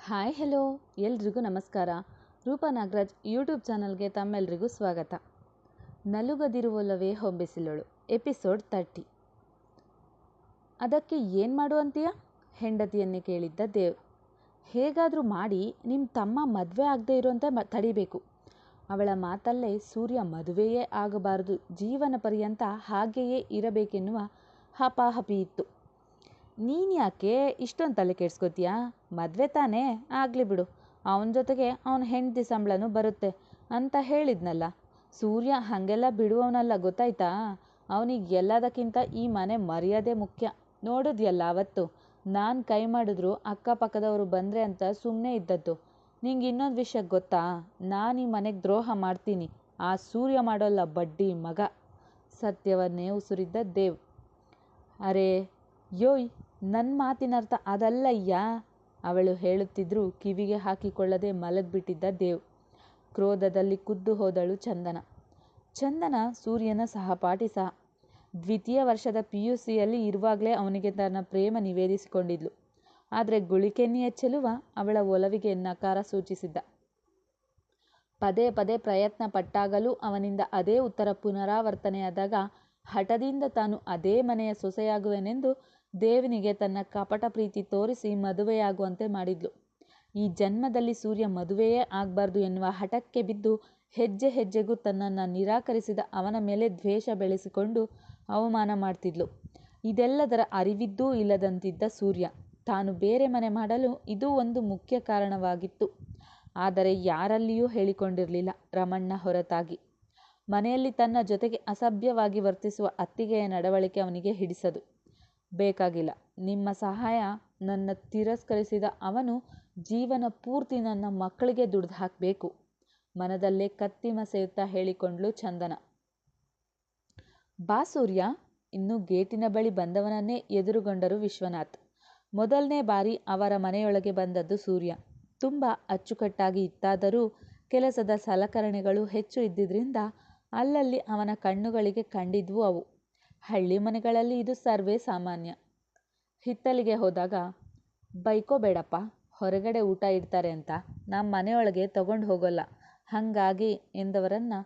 Hi hello, ಎಲ್ರಿಗೂ ನಮಸ್ಕಾರ. Roopa Nagaraj YouTube ಚಾನಲ್ಗೆ ತಮ್ಮೆಲ್ರಿಗೂ ಸ್ವಾಗತ. ನಲುಗದಿರುವಲ್ಲವೇ ಹೊಂಬಿಸಿಲಳು, ಎಪಿಸೋಡ್ ತರ್ಟಿ. ಅದಕ್ಕೆ ಏನು ಮಾಡು ಅಂತೀಯ? ಹೆಂಡತಿಯನ್ನೇ ಕೇಳಿದ್ದ ದೇವ್. ಹೇಗಾದರೂ ಮಾಡಿ ನಿಮ್ಮ ತಮ್ಮ ಮದುವೆ ಆಗದೆ ಇರುವಂತೆ ಮ, ತಡಿಬೇಕು. ಅವಳ ಮಾತಲ್ಲೇ ಸೂರ್ಯ ಮದುವೆಯೇ ಆಗಬಾರದು, ಜೀವನ ಪರ್ಯಂತ ಹಾಗೆಯೇ ಇರಬೇಕೆನ್ನುವ ಹಪಾಹಪಿ ಇತ್ತು ನೀನು ಯಾಕೆ ಇಷ್ಟೊಂದು ತಲೆ ಕೆಡ್ಸ್ಕೊತೀಯಾ? ಮದುವೆ ತಾನೇ? ಆಗಲಿ ಬಿಡು. ಅವನ ಜೊತೆಗೆ ಅವನ ಹೆಂಡತಿ ಸಂಬಳನೂ ಬರುತ್ತೆ ಅಂತ ಹೇಳಿದ್ನಲ್ಲ. ಸೂರ್ಯ ಹಾಗೆಲ್ಲ ಬಿಡುವವನಲ್ಲ ಗೊತ್ತಾಯ್ತಾ? ಅವನಿಗೆ ಎಲ್ಲದಕ್ಕಿಂತ ಈ ಮನೆ ಮರ್ಯಾದೆ ಮುಖ್ಯ. ನೋಡಿದ್ಯಲ್ಲ ಅವತ್ತು? ನಾನು ಕೈ ಮಾಡಿದ್ರು ಅಕ್ಕಪಕ್ಕದವರು ಬಂದರೆ ಅಂತ ಸುಮ್ಮನೆ ಇದ್ದದ್ದು. ನಿಂಗೆ ಇನ್ನೊಂದು ವಿಷಯ ಗೊತ್ತಾ? ನಾನು ಈ ಮನೆಗೆ ದ್ರೋಹ ಮಾಡ್ತೀನಿ. ಆ ಸೂರ್ಯ ಮಾಡೋಲ್ಲ ಬಡ್ಡಿ ಮಗ. ಸತ್ಯವನ್ನೇ ಉಸುರಿದ್ದ ದೇವ್. ಅರೆ, ಯೋಯ್! ನನ್ನ ಮಾತಿನರ್ಥ ಅದಲ್ಲಯ್ಯ, ಅವಳು ಹೇಳುತ್ತಿದ್ದರೂ ಕಿವಿಗೆ ಹಾಕಿಕೊಳ್ಳದೆ ಮಲಗಿಬಿಟ್ಟಿದ್ದ ದೇವ್. ಕ್ರೋಧದಲ್ಲಿ ಕುದ್ದು ಹೋದಳು ಚಂದನ. ಚಂದನ ಸೂರ್ಯನ ಸಹಪಾಠಿ ಸಹ. ದ್ವಿತೀಯ ವರ್ಷದ ಪಿ ಯು ಸಿಯಲ್ಲಿ ಇರುವಾಗಲೇ ಅವನಿಗೆ ತನ್ನ ಪ್ರೇಮ ನಿವೇದಿಸಿಕೊಂಡಿದ್ಲು. ಆದರೆ ಗುಳಿಕೆನ್ನಿಯ ಚೆಲುವ ಅವಳ ಒಲವಿಗೆ ನಕಾರ ಸೂಚಿಸಿದ್ದ. ಪದೇ ಪದೇ ಪ್ರಯತ್ನ ಪಟ್ಟಾಗಲೂ ಅವನಿಂದ ಅದೇ ಉತ್ತರ ಪುನರಾವರ್ತನೆಯಾದಾಗ ಹಠದಿಂದ ತಾನು ಅದೇ ಮನೆಯ ಸೊಸೆಯಾಗುವೆನೆಂದು ದೇವನಿಗೆ ತನ್ನ ಕಪಟ ಪ್ರೀತಿ ತೋರಿಸಿ ಮದುವೆಯಾಗುವಂತೆ ಮಾಡಿದ್ಲು. ಈ ಜನ್ಮದಲ್ಲಿ ಸೂರ್ಯ ಮದುವೆಯೇ ಆಗಬಾರ್ದು ಎನ್ನುವ ಹಠಕ್ಕೆ ಬಿದ್ದು ಹೆಜ್ಜೆ ಹೆಜ್ಜೆಗೂ ತನ್ನನ್ನು ನಿರಾಕರಿಸಿದ ಅವನ ಮೇಲೆ ದ್ವೇಷ ಬೆಳೆಸಿಕೊಂಡು ಅವಮಾನ ಮಾಡ್ತಿದ್ಲು. ಇದೆಲ್ಲದರ ಅರಿವಿದ್ದೂ ಇಲ್ಲದಂತಿದ್ದ ಸೂರ್ಯ ತಾನು ಬೇರೆ ಮನೆ ಮಾಡಲು ಇದು ಒಂದು ಮುಖ್ಯ ಕಾರಣವಾಗಿತ್ತು. ಆದರೆ ಯಾರಲ್ಲಿಯೂ ಹೇಳಿಕೊಂಡಿರಲಿಲ್ಲ ರಮಣ್ಣ ಹೊರತಾಗಿ. ಮನೆಯಲ್ಲಿ ತನ್ನ ಜೊತೆಗೆ ಅಸಭ್ಯವಾಗಿ ವರ್ತಿಸುವ ಅತ್ತಿಗೆಯ ನಡವಳಿಕೆ ಅವನಿಗೆ ಹಿಡಿಸದು. ಬೇಕಾಗಿಲ್ಲ. ನಿಮ್ಮ ಸಹಾಯ ನನ್ನ ತಿರಸ್ಕರಿಸಿದ ಅವನು ಜೀವನ ಪೂರ್ತಿ ನನ್ನ ಮಕ್ಕಳಿಗೆ ದುಡ್ದು ಹಾಕಬೇಕು. ಮನದಲ್ಲೇ ಕತ್ತಿ ಮಸೆಯುತ್ತಾ ಹೇಳಿಕೊಂಡ್ಲು ಚಂದನ. ಬಾ ಸೂರ್ಯ, ಇನ್ನು ಗೇಟಿನ ಬಳಿ ಬಂದವನನ್ನೇ ಎದುರುಗೊಂಡರು ವಿಶ್ವನಾಥ್. ಮೊದಲನೇ ಬಾರಿ ಅವರ ಮನೆಯೊಳಗೆ ಬಂದದ್ದು ಸೂರ್ಯ. ತುಂಬ ಅಚ್ಚುಕಟ್ಟಾಗಿ ಇತ್ತಾದರೂ ಕೆಲಸದ ಸಲಕರಣೆಗಳು ಹೆಚ್ಚು ಇದ್ದಿದ್ದರಿಂದ ಅಲ್ಲಲ್ಲಿ ಅವನ ಕಣ್ಣುಗಳಿಗೆ ಕಂಡಿದ್ವು ಅವು. ಹಳ್ಳಿ ಮನೆಗಳಲ್ಲಿ ಇದು ಸರ್ವೇ ಸಾಮಾನ್ಯ. ಹಿತ್ತಲಿಗೆ ಹೋದಾಗ ಬೈಕೋಬೇಡಪ್ಪ ಹೊರಗಡೆ ಊಟ ಇಡ್ತಾರೆ ಅಂತ ನಮ್ಮ ಮನೆಯೊಳಗೆ ತಗೊಂಡು ಹೋಗೋಲ್ಲ. ಹಾಗಾಗಿ ಎಂದವರನ್ನು,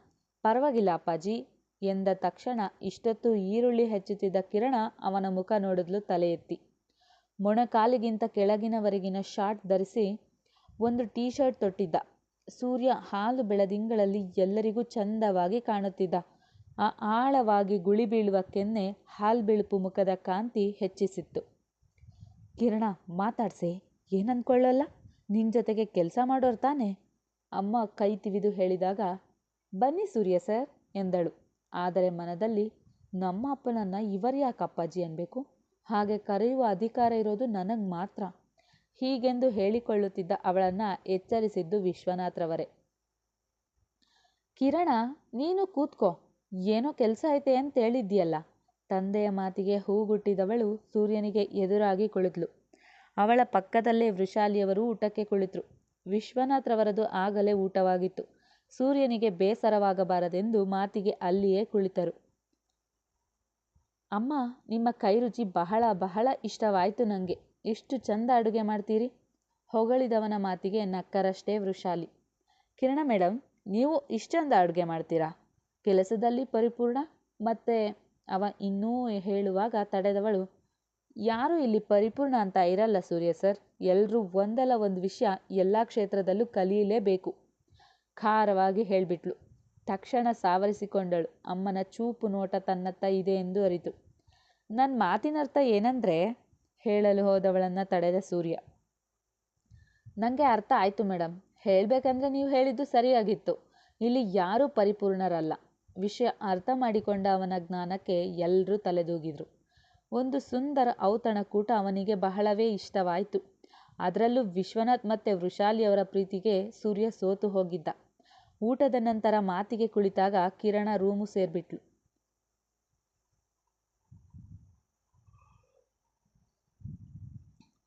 ಪರವಾಗಿಲ್ಲ ಅಪ್ಪಾಜಿ, ಎಂದ ತಕ್ಷಣ ಇಷ್ಟೊತ್ತು ಈರುಳ್ಳಿ ಹೆಚ್ಚುತ್ತಿದ್ದ ಕಿರಣ ಅವನ ಮುಖ ನೋಡಿದ್ಲು ತಲೆ ಎತ್ತಿ. ಮೊಣಕಾಲಿಗಿಂತ ಕೆಳಗಿನವರೆಗಿನ ಶಾರ್ಟ್ ಧರಿಸಿ ಒಂದು ಟೀ ಶರ್ಟ್ ತೊಟ್ಟಿದ್ದ. ಸೂರ್ಯ ಹಾಲು ಬೆಳದಿಂಗಳಲ್ಲಿ ಎಲ್ಲರಿಗೂ ಚಂದವಾಗಿ ಕಾಣುತ್ತಿದ್ದ. ಆ ಆಳವಾಗಿ ಗುಳಿ ಬೀಳುವ ಕೆನ್ನೆ ಹಾಲ್ಬಿಳುಪು ಮುಖದ ಕಾಂತಿ ಹೆಚ್ಚಿಸಿತ್ತು. ಕಿರಣ, ಮಾತಾಡ್ಸೆ ಏನನ್ಕೊಳ್ಳಲ್ಲ ನಿನ್ನ ಜೊತೆಗೆ ಕೆಲಸ ಮಾಡೋರು ತಾನೆ? ಅಮ್ಮ ಕೈ ತಿವಿದು ಹೇಳಿದಾಗ, ಬನ್ನಿ ಸೂರ್ಯ ಸರ್, ಎಂದಳು. ಆದರೆ ಮನದಲ್ಲಿ ನಮ್ಮ ಅಪ್ಪನನ್ನು ಇವರ್ಯಾಕೆ ಅಪ್ಪಾಜಿ ಅನ್ಬೇಕು? ಹಾಗೆ ಕರೆಯುವ ಅಧಿಕಾರ ಇರೋದು ನನಗೆ ಮಾತ್ರ. ಹೀಗೆಂದು ಹೇಳಿಕೊಳ್ಳುತ್ತಿದ್ದ ಅವಳನ್ನು ಎಚ್ಚರಿಸಿದ್ದು ವಿಶ್ವನಾಥ್ರವರೇ ಕಿರಣ, ನೀನು ಕೂತ್ಕೋ. ಏನೋ ಕೆಲಸ ಐತೆ ಅಂತ ಹೇಳಿದ್ಯಲ್ಲ. ತಂದೆಯ ಮಾತಿಗೆ ಹೂಗುಟ್ಟಿದವಳು ಸೂರ್ಯನಿಗೆ ಎದುರಾಗಿ ಕುಳಿತಳು ಅವಳ ಪಕ್ಕದಲ್ಲೇ ವೃಷಾಲಿಯವರು ಊಟಕ್ಕೆ ಕುಳಿತರು. ವಿಶ್ವನಾಥ್ರವರದು ಆಗಲೇ ಊಟವಾಗಿತ್ತು. ಸೂರ್ಯನಿಗೆ ಬೇಸರವಾಗಬಾರದೆಂದು ಮಾತಿಗೆ ಅಲ್ಲಿಯೇ ಕುಳಿತರು. ಅಮ್ಮ, ನಿಮ್ಮ ಕೈ ರುಚಿ ಬಹಳ ಬಹಳ ಇಷ್ಟವಾಯಿತು ನನಗೆ ಎಷ್ಟು ಚಂದ ಅಡುಗೆ ಮಾಡ್ತೀರಿ? ಹೊಗಳಿದವನ ಮಾತಿಗೆ ನಕ್ಕರಷ್ಟೇ ವೃಷಾಲಿ. ಕಿರಣ ಮೇಡಮ್ ನೀವು ಇಷ್ಟೊಂದು ಅಡುಗೆ ಮಾಡ್ತೀರಾ? ಕೆಲಸದಲ್ಲಿ ಪರಿಪೂರ್ಣ. ಮತ್ತೆ ಅವ ಇನ್ನೂ ಹೇಳುವಾಗ ತಡೆದವಳು, ಯಾರೂ ಇಲ್ಲಿ ಪರಿಪೂರ್ಣ ಅಂತ ಇರಲ್ಲ ಸೂರ್ಯ ಸರ್. ಎಲ್ಲರೂ ಒಂದಲ್ಲ ಒಂದು ವಿಷಯ ಎಲ್ಲ ಕ್ಷೇತ್ರದಲ್ಲೂ ಕಲಿಯಲೇಬೇಕು. ಖಾರವಾಗಿ ಹೇಳಿಬಿಟ್ಲು. ತಕ್ಷಣ ಸಾವರಿಸಿಕೊಂಡಳು. ಅಮ್ಮನ ಚೂಪು ನೋಟ ತನ್ನತ್ತ ಇದೆ ಎಂದು ಅರಿತು. ನನ್ನ ಮಾತಿನರ್ಥ ಏನಂದರೆ, ಹೇಳಲು ಹೋದವಳನ್ನು ತಡೆದ ಸೂರ್ಯ. ನನಗೆ ಅರ್ಥ ಆಯಿತು ಮೇಡಮ್ ಹೇಳಬೇಕಂದ್ರೆ ನೀವು ಹೇಳಿದ್ದು ಸರಿಯಾಗಿತ್ತು. ಇಲ್ಲಿ ಯಾರೂ ಪರಿಪೂರ್ಣರಲ್ಲ. ವಿಷಯ ಅರ್ಥ ಮಾಡಿಕೊಂಡ ಅವನ ಜ್ಞಾನಕ್ಕೆ ಎಲ್ಲರೂ ತಲೆದೂಗಿದ್ರು. ಒಂದು ಸುಂದರ ಔತಣಕೂಟ ಅವನಿಗೆ ಬಹಳವೇ ಇಷ್ಟವಾಯಿತು. ಅದರಲ್ಲೂ ವಿಶ್ವನಾಥ್ ಮತ್ತು ವೃಷಾಲಿಯವರ ಪ್ರೀತಿಗೆ ಸೂರ್ಯ ಸೋತು ಹೋಗಿದ್ದ. ಊಟದ ನಂತರ ಮಾತಿಗೆ ಕುಳಿತಾಗ ಕಿರಣ ರೂಮು ಸೇರ್ಬಿಟ್ಲು.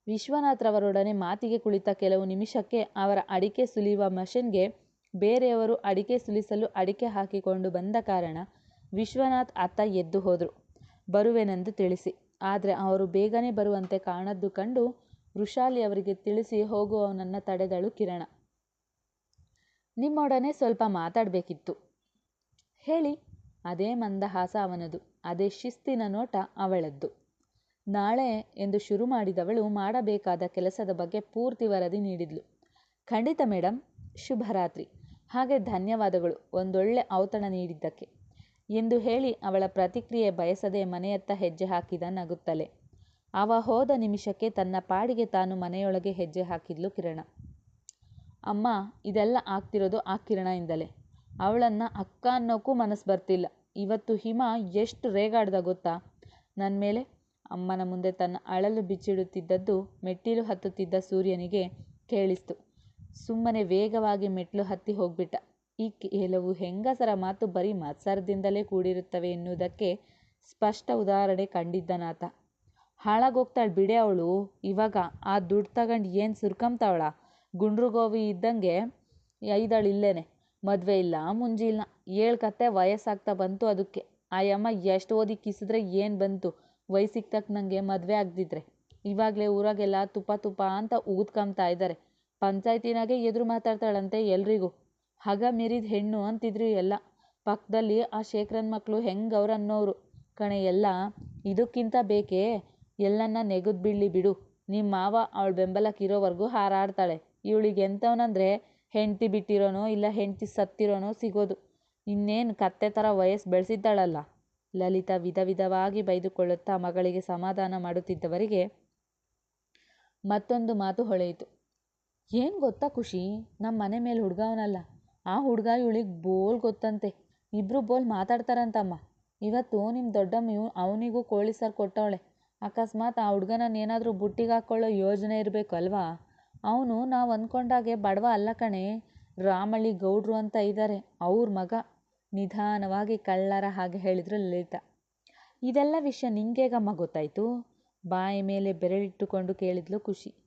ವಿಶ್ವನಾಥ್ರವರೊಡನೆ ಮಾತಿಗೆ ಕುಳಿತ ಕೆಲವು ನಿಮಿಷಕ್ಕೆ ಅವರ ಅಡಿಕೆ ಸುಲಿಯುವ ಮಷಿನ್ಗೆ ಬೇರೆಯವರು ಅಡಿಕೆ ಸುಲಿಸಲು ಅಡಿಕೆ ಹಾಕಿಕೊಂಡು ಬಂದ ಕಾರಣ ವಿಶ್ವನಾಥ್ ಅತ್ತ ಎದ್ದು ಹೋದರು. ಬರುವೆನೆಂದು ತಿಳಿಸಿ. ಆದರೆ ಅವರು ಬೇಗನೆ ಬರುವಂತೆ ಕಾಣದ್ದು ಕಂಡು ವೃಷಾಲಿ ಅವರಿಗೆ ತಿಳಿಸಿ ಹೋಗುವವನನ್ನು ತಡೆದಳು ಕಿರಣ. ನಿಮ್ಮೊಡನೆ ಸ್ವಲ್ಪ ಮಾತಾಡಬೇಕಿತ್ತು. ಹೇಳಿ, ಅದೇ ಮಂದಹಾಸ ಅವನದು, ಅದೇ ಶಿಸ್ತಿನ ನೋಟ ಅವಳದ್ದು. ನಾಳೆ ಎಂದು ಶುರು ಮಾಡಿದವಳು ಮಾಡಬೇಕಾದ ಕೆಲಸದ ಬಗ್ಗೆ ಪೂರ್ತಿ ವರದಿ ನೀಡಿದ್ಲು. ಖಂಡಿತ ಮೇಡಮ್ ಶುಭರಾತ್ರಿ. ಹಾಗೆ ಧನ್ಯವಾದಗಳು. ಒಂದೊಳ್ಳೆ ಔತಣ ನೀಡಿದ್ದಕ್ಕೆ. ಎಂದು ಹೇಳಿ ಅವಳ ಪ್ರತಿಕ್ರಿಯೆ ಬಯಸದೆ ಮನೆಯತ್ತ ಹೆಜ್ಜೆ ಹಾಕಿದ ನಗುತ್ತಲೆ. ಅವ ಹೋದ ನಿಮಿಷಕ್ಕೆ ತನ್ನ ಪಾಡಿಗೆ ತಾನು ಮನೆಯೊಳಗೆ ಹೆಜ್ಜೆ ಹಾಕಿದ್ಲು ಕಿರಣ. ಅಮ್ಮ, ಇದೆಲ್ಲ ಆಗ್ತಿರೋದು ಆ ಕಿರಣಯಿಂದಲೇ. ಅವಳನ್ನು ಅಕ್ಕ ಅನ್ನೋಕ್ಕೂ ಮನಸ್ಸು ಬರ್ತಿಲ್ಲ. ಇವತ್ತು ಹಿಮ ಎಷ್ಟು ರೇಗಾಡ್ದ ಗೊತ್ತಾ? ನನ್ನ ಮೇಲೆ ಅಮ್ಮನ ಮುಂದೆ ತನ್ನ ಅಳಲು ಬಿಚ್ಚಿಡುತ್ತಿದ್ದದ್ದು, ಮೆಟ್ಟಿಲು ಹತ್ತುತ್ತಿದ್ದ ಸೂರ್ಯನಿಗೆ ಕೇಳಿಸ್ತು. ಸುಮ್ಮನೆ ವೇಗವಾಗಿ ಮೆಟ್ಲು ಹತ್ತಿ ಹೋಗ್ಬಿಟ್ಟ. ಈ ಕೆಲವು ಹೆಂಗಸರ ಮಾತು ಬರೀ ಮತ್ಸರದಿಂದಲೇ ಕೂಡಿರುತ್ತವೆ ಎನ್ನುವುದಕ್ಕೆ ಸ್ಪಷ್ಟ ಉದಾಹರಣೆ ಕಂಡಿದ್ದನಾತ ಹಾಳಾಗೋಗ್ತಾಳೆ ಬಿಡೆ ಅವಳು. ಇವಾಗ ಆ ದುಡ್ಡು ತಗೊಂಡು ಏನು ಸುರ್ಕಂಬ್ತಾವಳ? ಗುಂಡ್ರುಗೋವಿ ಇದ್ದಂಗೆ ಐದಳು ಇಲ್ಲೇನೆ. ಮದುವೆ ಇಲ್ಲ ಮುಂಜಿ ಇಲ್ಲ ಏಳು ವಯಸ್ಸಾಗ್ತಾ ಬಂತು ಅದಕ್ಕೆ. ಆ ಯಮ್ಮ ಎಷ್ಟು ಓದಿ ಕಿಸಿದ್ರೆ ಏನು ಬಂತು? ವಯಸ್ಸಿಗೆ ತಕ್ಕನಂಗೆ ಮದುವೆ ಆಗದಿದ್ರೆ. ಇವಾಗಲೇ ಊರಾಗೆಲ್ಲ ತುಪ್ಪ ತುಪ್ಪ ಅಂತ ಊದ್ಕೊಂಬ್ತಾ ಇದ್ದಾರೆ ಪಂಚಾಯ್ತಿನಾಗೆ ಎದುರು ಮಾತಾಡ್ತಾಳಂತೆ ಎಲ್ರಿಗೂ. ಹಗ ಮೀರಿದ ಹೆಣ್ಣು ಅಂತಿದ್ರು ಎಲ್ಲ. ಪಕ್ಕದಲ್ಲಿ ಆ ಶೇಖರನ್ ಮಕ್ಕಳು ಹೆಂಗೆ ಅವ್ರು ಅನ್ನೋರು. ಕಣೆ ಎಲ್ಲ, ಇದಕ್ಕಿಂತ ಬೇಕೇ ಎಲ್ಲನ್ನ ನೆಗೆದು ಬೀಳಲಿ ಬಿಡು. ನಿಮ್ಮ ಮಾವ ಅವಳ ಬೆಂಬಲಕ್ಕೆ ಇರೋವರೆಗೂ ಹಾರಾಡ್ತಾಳೆ. ಇವಳಿಗೆ ಎಂಥವನಂದ್ರೆ ಹೆಂಡತಿ ಬಿಟ್ಟಿರೋನೋ ಇಲ್ಲ ಹೆಂಡತಿ ಸತ್ತಿರೋನೋ ಸಿಗೋದು. ಇನ್ನೇನು ಕತ್ತೆ ಥರ ವಯಸ್ಸು ಬೆಳೆಸಿದ್ದಾಳಲ್ಲ. ಲಲಿತಾ ವಿಧ ವಿಧವಾಗಿ ಬೈದುಕೊಳ್ಳುತ್ತಾ ಮಗಳಿಗೆ ಸಮಾಧಾನ ಮಾಡುತ್ತಿದ್ದವರಿಗೆ ಮತ್ತೊಂದು ಮಾತು ಹೊಳೆಯಿತು. ಏನು ಗೊತ್ತಾ ಖುಷಿ? ನಮ್ಮ ಮನೆ ಮೇಲೆ ಹುಡುಗವನಲ್ಲ. ಆ ಹುಡುಗ ಇವಳಿಗೆ ಬೋಲ್ ಗೊತ್ತಂತೆ. ಇಬ್ಬರು ಬೋಲ್ ಮಾತಾಡ್ತಾರಂತಮ್ಮ. ಇವತ್ತು ನಿಮ್ಮ ದೊಡ್ಡಮ್ಮ ಇವ್ ಅವನಿಗೂ ಕೋಳಿ ಸಾರು ಕೊಟ್ಟವಳೆ. ಅಕಸ್ಮಾತ್ ಆ ಹುಡುಗನನ್ನ ಏನಾದರೂ ಬುಟ್ಟಿಗೆ ಹಾಕ್ಕೊಳ್ಳೋ ಯೋಜನೆ ಇರಬೇಕು ಅಲ್ವಾ? ಅವನು ನಾವು ಅಂದ್ಕೊಂಡಾಗೆ ಬಡವ ಅಲ್ಲ ಕಣೆ. ರಾಮಳ್ಳಿ ಗೌಡ್ರು ಅಂತ ಇದ್ದಾರೆ ಅವ್ರ ಮಗ. ನಿಧಾನವಾಗಿ ಕಳ್ಳರ ಹಾಗೆ ಹೇಳಿದ್ರು ಲಲಿತಾ. ಇದೆಲ್ಲ ವಿಷಯ ನಿಂಗೇಗಮ್ಮ ಗೊತ್ತಾಯಿತು? ಬಾಯಿ ಮೇಲೆ ಬೆರಳಿಟ್ಟುಕೊಂಡು ಕೇಳಿದ್ಲು ಖುಷಿ.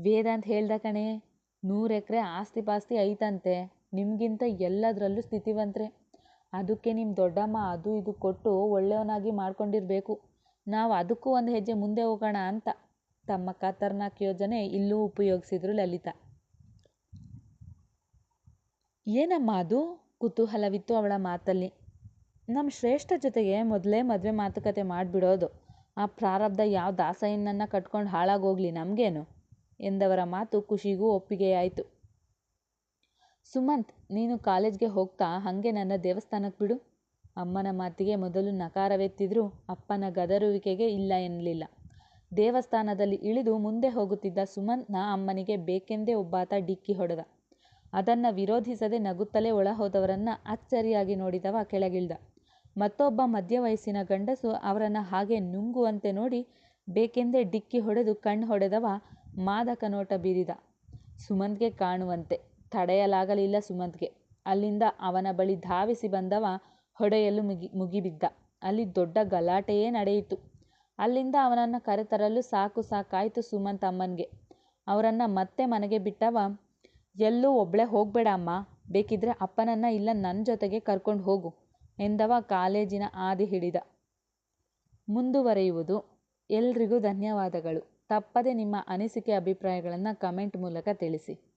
ವೇದಾಂತ್ ಹೇಳ್ದ ಕಣೆ, ನೂರು ಎಕರೆ ಆಸ್ತಿ ಪಾಸ್ತಿ ಐತಂತೆ, ನಿಮಗಿಂತ ಎಲ್ಲದರಲ್ಲೂ ಸ್ಥಿತಿವಂತ್ರೆ. ಅದಕ್ಕೆ ನಿಮ್ಮ ದೊಡ್ಡಮ್ಮ ಅದು ಇದು ಕೊಟ್ಟು ಒಳ್ಳೆಯವನಾಗಿ ಮಾಡ್ಕೊಂಡಿರಬೇಕು. ನಾವು ಅದಕ್ಕೂ ಒಂದು ಹೆಜ್ಜೆ ಮುಂದೆ ಹೋಗೋಣ ಅಂತ. ತಮ್ಮ ಕತರ್ನಾಕ್ ಯೋಜನೆ ಇಲ್ಲೂ ಉಪಯೋಗಿಸಿದ್ರು ಲಲಿತಾ. ಏನಮ್ಮ ಅದು? ಕುತೂಹಲವಿತ್ತು ಅವಳ ಮಾತಲ್ಲಿ. ನಮ್ಮ ಶ್ರೇಷ್ಠ ಜೊತೆಗೆ ಮೊದಲೇ ಮದುವೆ ಮಾತುಕತೆ ಮಾಡಿಬಿಡೋದು. ಆ ಪ್ರಾರಬ್ಧ ಯಾವ ದಾಸಯ್ಯನನ್ನು ಕಟ್ಕೊಂಡು ಹಾಳಾಗೋಗ್ಲಿ ನಮಗೇನು? ಎಂದವರ ಮಾತು ಖುಷಿಗೂ ಒಪ್ಪಿಗೆಯಾಯಿತು. ಸುಮಂತ್, ನೀನು ಕಾಲೇಜ್ಗೆ ಹೋಗ್ತಾ ಹಂಗೆ ನನ್ನ ದೇವಸ್ಥಾನಕ್ಕೆ ಬಿಡು. ಅಮ್ಮನ ಮಾತಿಗೆ ಮೊದಲು ನಕಾರವೆತ್ತಿದ್ರೂ ಅಪ್ಪನ ಗದರುವಿಕೆಗೆ ಇಲ್ಲ ಎನ್ನಲಿಲ್ಲ. ದೇವಸ್ಥಾನದಲ್ಲಿ ಇಳಿದು ಮುಂದೆ ಹೋಗುತ್ತಿದ್ದ ಸುಮಂತ್ನ ಅಮ್ಮನಿಗೆ ಬೇಕೆಂದೇ ಒಬ್ಬಾತ ಡಿಕ್ಕಿ ಹೊಡೆದ. ಅದನ್ನ ವಿರೋಧಿಸದೆ ನಗುತ್ತಲೇ ಒಳಹೋದವರನ್ನ ಅಚ್ಚರಿಯಾಗಿ ನೋಡಿದವ ಕೆಳಗಿಳ್ದ. ಮತ್ತೊಬ್ಬ ಮಧ್ಯ ವಯಸ್ಸಿನ ಗಂಡಸು ಅವರನ್ನು ಹಾಗೆ ನುಂಗುವಂತೆ ನೋಡಿ ಬೇಕೆಂದೇ ಡಿಕ್ಕಿ ಹೊಡೆದು ಕಣ್ಣು ಹೊಡೆದವ ಮಾದಕ ನೋಟ ಬೀರಿದ ಸುಮಂತ್ಗೆ ಕಾಣುವಂತೆ ತಡೆಯಲಾಗಲಿಲ್ಲ ಸುಮಂತ್ಗೆ. ಅಲ್ಲಿಂದ ಅವನ ಬಳಿ ಧಾವಿಸಿ ಬಂದವ ಹೊಡೆಯಲು ಮುಗಿ, ಮುಗಿಬಿದ್ದ. ಅಲ್ಲಿ ದೊಡ್ಡ ಗಲಾಟೆಯೇ ನಡೆಯಿತು. ಅಲ್ಲಿಂದ ಅವನನ್ನು ಕರೆತರಲು ಸಾಕು ಸಾಕಾಯಿತು ಸುಮಂತ್ ಅಮ್ಮನಿಗೆ. ಅವರನ್ನು ಮತ್ತೆ ಮನೆಗೆ ಬಿಟ್ಟವ, ಎಲ್ಲೂ ಒಬ್ಬಳೇ ಹೋಗಬೇಡ ಅಮ್ಮ. ಬೇಕಿದ್ರೆ ಅಪ್ಪನನ್ನು ಇಲ್ಲ ನನ್ನ ಜೊತೆಗೆ ಕರ್ಕೊಂಡು ಹೋಗು, ಎಂದವ ಕಾಲೇಜಿನ ಆದಿ ಹಿಡಿದ. ಮುಂದುವರೆಯುವುದು. ಎಲ್ರಿಗೂ ಧನ್ಯವಾದಗಳು. ತಪ್ಪದೆ ನಿಮ್ಮ ಅನಿಸಿಕೆ ಅಭಿಪ್ರಾಯಗಳನ್ನು ಕಮೆಂಟ್ ಮೂಲಕ ತಿಳಿಸಿ.